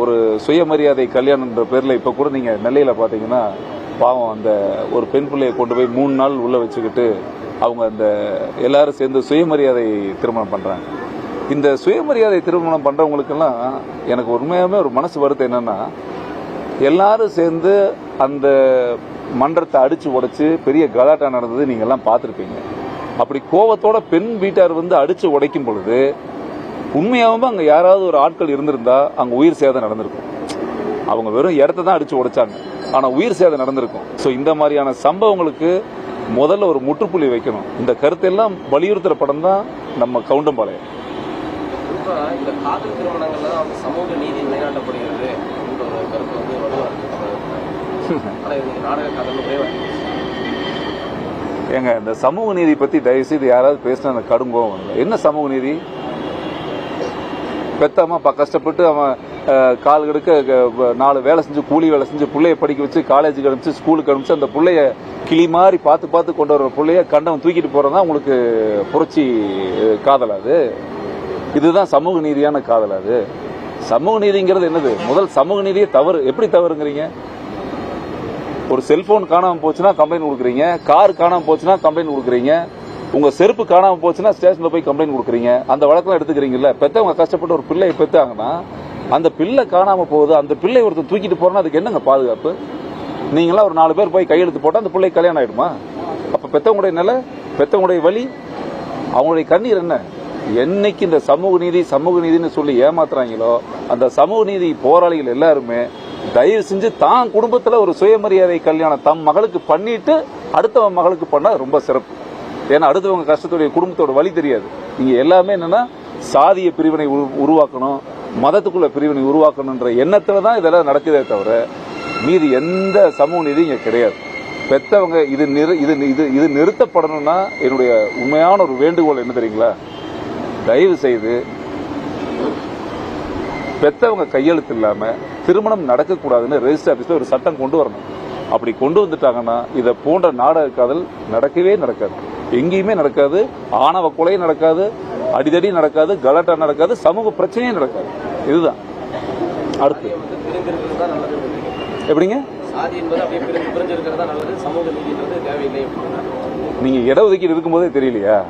ஒரு சுயமரியாதை கல்யாணம்ன்ற பேரில் இப்போ கூட நீங்கள் நெல்லையில் பார்த்தீங்கன்னா பாவம் அந்த ஒரு பெண் பிள்ளையை கொண்டு போய் மூணு நாள் உள்ளே வச்சுக்கிட்டு அவங்க அந்த எல்லாரும் சேர்ந்து சுயமரியாதை திருமணம் பண்ணுறாங்க இந்த சுயமரியாதை திருமணம் பண்ணுறவங்களுக்கெல்லாம் எனக்கு உண்மையாகவே ஒரு மனசு வருத்தம் என்னென்னா எல்லாரும் சேர்ந்து அந்த மன்றத்தை அடித்து உடைச்சி பெரிய கலாட்டா நடந்தது நீங்கள்லாம் பார்த்துருப்பீங்க. அப்படி கோவத்தோட பெண் வீட்டார் வந்து அடித்து உடைக்கும் பொழுது உண்மையாகவும் அங்க யாராவது ஒரு ஆட்கள் இருந்திருந்தா அங்க உயிர் சேதம் நடந்திருக்கும். அவங்க வெறும் இடத்த தான் அடிச்சு உடைச்சாங்க. ஆனா உயிர் சேதம் நடந்திருக்கும். ஸோ இந்த மாதிரியான சம்பவங்களுக்கு முதல்ல ஒரு முற்றுப்புள்ளி வைக்கணும். இந்த கருத்தெல்லாம் வலியுறுத்துற படம் தான் நம்ம கவுண்டம்பாளையம். குறிப்பா இந்த காதல் திருமணங்கள்ல தான் வந்து சமூக நீதி நிலைநாட்டப்படுகிறது என்ற ஒரு கருத்து வந்து வலுவா இருக்கு. ஆனா இது நீங்க நாடக காதல் ஒரே வாட்டி ஏங்க இந்த சமூக நீதி பத்தி தயவு செய்து யாராவது பேசினா அந்த கடும் கோவம் வருது. என்ன சமூக நீதி? பெத்த அம்மா அப்பா கஷ்டப்பட்டு அவன் கால் கெடுக்க நாலு வேலை செஞ்சு கூலி வேலை செஞ்சு பிள்ளைய படிக்க வச்சு காலேஜுக்கு அனுப்பிச்சு ஸ்கூலுக்கு அனுப்பிச்சு அந்த பிள்ளைய கிளி மாதிரி பார்த்து பார்த்து கொண்டு வர பிள்ளைய கண்டவன் தூக்கிட்டு போகிறதான் உங்களுக்கு புரட்சி காதல் அது. இதுதான் சமூக நீதியான காதல் அது. சமூக நீதிங்கிறது என்னது? முதல் சமூக நீதியே தவறு. எப்படி தவறுங்கிறீங்க? ஒரு செல்போன் காணாமல் போச்சுன்னா கம்ப்ளைண்ட் கொடுக்குறீங்க. கார் காணாமல் போச்சுன்னா கம்ப்ளைண்ட் கொடுக்குறீங்க. உங்க செருப்பு காணாம போச்சுன்னா ஸ்டேஷன்ல போய் கம்ப்ளைண்ட் கொடுக்குறீங்க. அந்த வழக்கெல்லாம் எடுத்துக்கிறீங்கல்ல. பெத்தவங்க கஷ்டப்பட்டு ஒரு பிள்ளையை பெத்தாங்கன்னா அந்த பிள்ளை காணாம போகுது அந்த பிள்ளை ஒருத்தர் தூக்கிட்டு போறோம்னா அதுக்கு என்னங்க பாதுகாப்பு? நீங்களாம் ஒரு நாலு பேர் போய் கையெழுத்து போட்டால் அந்த பிள்ளை கல்யாணம் ஆயிடுமா? அப்ப பெத்தவங்களுடைய நிலை பெத்தவங்களுடைய வழி அவங்களுடைய கண்ணீர் என்ன? என்னைக்கு இந்த சமூக நீதி சமூக நீதின்னு சொல்லி ஏமாத்துறாங்களோ அந்த சமூக நீதி போராளிகள் எல்லாருமே தயவு செஞ்சு தான் குடும்பத்தில் ஒரு சுயமரியாதை கல்யாணம் தம் மகளுக்கு பண்ணிட்டு அடுத்தவன் மகளுக்கு பண்ணால் ரொம்ப சிறப்பு. ஏன்னா அடுத்தவங்க கஷ்டத்துடைய குடும்பத்தோட வழி தெரியாது. நீங்கள் எல்லாமே என்னென்னா சாதிய பிரிவினை உரு- உருவாக்கணும் மதத்துக்குள்ள பிரிவினை உருவாக்கணுன்ற எண்ணத்தில் தான் இதெல்லாம் நடக்குதே தவிர மீதி எந்த சமூக நீதி இங்கே கிடையாது. பெத்தவங்க இது நிறு- இது இது இது நிறுத்தப்படணும்னா என்னுடைய உண்மையான ஒரு வேண்டுகோள் என்ன தெரியுங்களா? தயவு செய்து பெத்தவங்க கையெழுத்து இல்லாமல் திருமணம் நடக்கக்கூடாதுன்னு ரெஜிஸ்டர் ஆஃபீஸில் ஒரு சட்டம் கொண்டு வரணும். அப்படி கொண்டு வந்துட்டாங்கன்னா இதை போன்ற நாடக காதல் நடக்கவே நடக்காது. எங்கேயுமே நடக்காது. ஆணவ கொலையும் நடக்காது. அடிதடி நடக்காது. கலாட்டா நடக்காது. சமூக பிரச்சனையும் நடக்காது. இதுதான். அடுத்து. எப்படிங்க? நீங்க இட ஒதுக்கீடு இருக்கும்போதே தெரியலையா?